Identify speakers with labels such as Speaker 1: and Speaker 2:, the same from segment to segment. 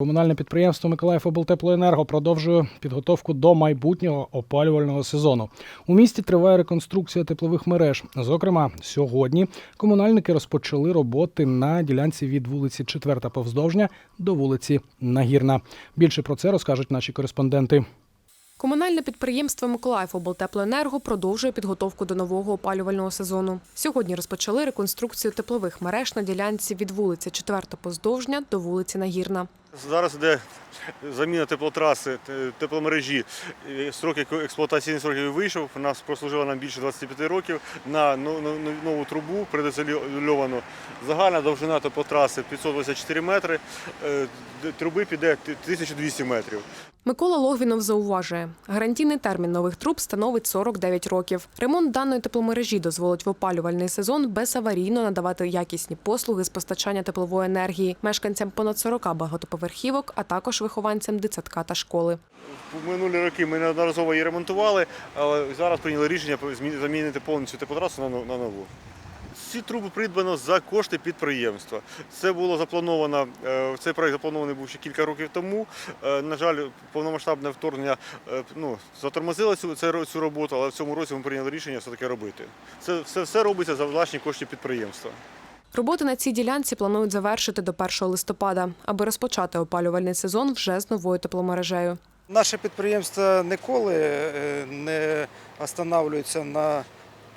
Speaker 1: Комунальне підприємство Миколаїв облтеплоенерго продовжує підготовку до майбутнього опалювального сезону. У місті триває реконструкція теплових мереж. Зокрема, сьогодні комунальники розпочали роботи на ділянці від вулиці 4 Повздовжня до вулиці Нагірна. Більше про це розкажуть наші кореспонденти.
Speaker 2: Комунальне підприємство Миколаїв облтеплоенерго продовжує підготовку до нового опалювального сезону. Сьогодні розпочали реконструкцію теплових мереж на ділянці від вулиці 4 Поздовжня до вулиці Нагірна.
Speaker 3: Зараз йде заміна теплотраси, тепломережі. Е, Сроки експлуатаційні сроки вийшов. Нас прослужила нам більше 25 років на но- но- но- нову трубу предизольовану. Загальна довжина теплотраси 584 метри. Е, Труби піде 1200 метрів.
Speaker 2: Микола Логвінов зауважує, гарантійний термін нових труб становить 49 років. Ремонт даної тепломережі дозволить в опалювальний сезон безаварійно надавати якісні послуги з постачання теплової енергії мешканцям понад 40 багатоповерхівок, а також вихованцям дитсадка та школи.
Speaker 3: В минулі роки ми неодноразово її ремонтували, але зараз прийняли рішення замінити повністю теплотрасу на нову. Ці труби придбано за кошти підприємства. Це було заплановано. е, Цей проект запланований був ще кілька років тому. Е, На жаль, повномасштабне вторгнення е, ну, затормозило цю, цю роботу, але в цьому році ми прийняли рішення все таки робити. Це все, все робиться за власні кошти підприємства.
Speaker 2: Роботи на цій ділянці планують завершити до 1 листопада, аби розпочати опалювальний сезон вже з новою тепломережею.
Speaker 4: Наше підприємство ніколи е, не останавливається на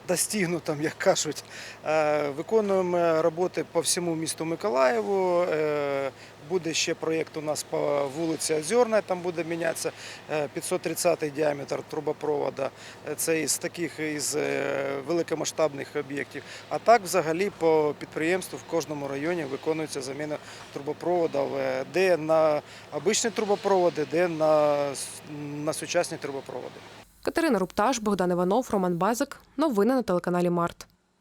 Speaker 4: достигнутому, як кажуть. Е, Виконуємо роботи по всьому місту Миколаєву. Е, Буде ще проєкт у нас по вулиці Озерна, там буде мінятися е, 530 діаметр трубопроводу. Е, Це із таких із е, великомасштабних об'єктів. А так, взагалі, по підприємству в кожному районі виконується заміна трубопроводів, е, де на обичні трубопроводи, де на, на сучасні трубопроводи.
Speaker 2: Катерина Рупташ, Богдан Іванов, Роман Базик. Новини на телеканалі Март.